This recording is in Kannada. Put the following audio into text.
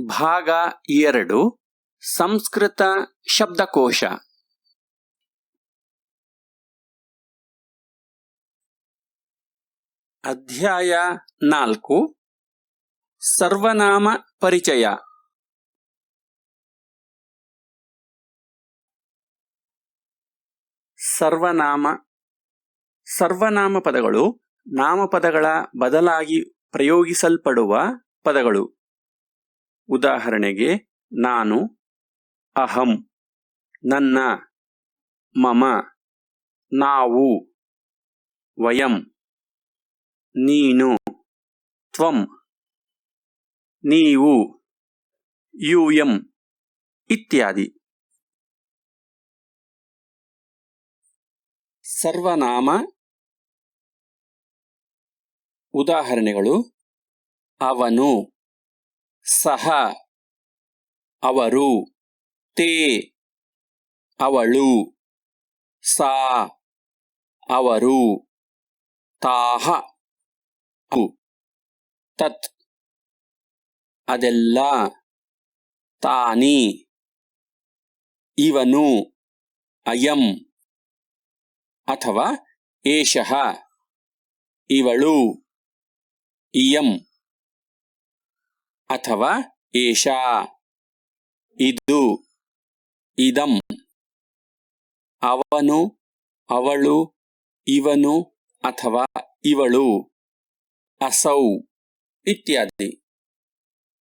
ಭಾಗ ಎರಡು, ಸಂಸ್ಕೃತ ಶಬ್ದಕೋಶ. ಅಧ್ಯಾಯ ನಾಲ್ಕು, ಸರ್ವನಾಮ ಪರಿಚಯ. ಸರ್ವನಾಮ ಸರ್ವನಾಮ ಪದಗಳು ನಾಮಪದಗಳ ಬದಲಾಗಿ ಪ್ರಯೋಗಿಸಲ್ಪಡುವ ಪದಗಳು. ಉದಾಹರಣೆಗೆ, ನಾನು ಅಹಂ, ನನ್ನ, ಮಮ, ನಾವು, ವಯಂ, ನೀನು, ತ್ವಂ, ನೀವು, ಯೂಯಂ ಇತ್ಯಾದಿ. ಸರ್ವನಾಮ ಉದಾಹರಣೆಗಳು ಅವನು. ಸಹ ಅವರು. ತೇ ಅವಳು. ಸಾ ಅವರು. ತಾಹ. ಕು. ತತ್. ಅದೆಲ್ಲ ತಾನಿ. ಇವನು ಅಯಂ. ಅಥವಾ ಏಷ. ಇವಳು ಇಯಂ. ಅಥವಾ ಏಷಾ. ಇದು ಇದಂ. ಅವನು ಅವಳು ಇವನು ಅಥವಾ ಇವಳು. ಅಸೌ ಇತ್ಯಾದಿ.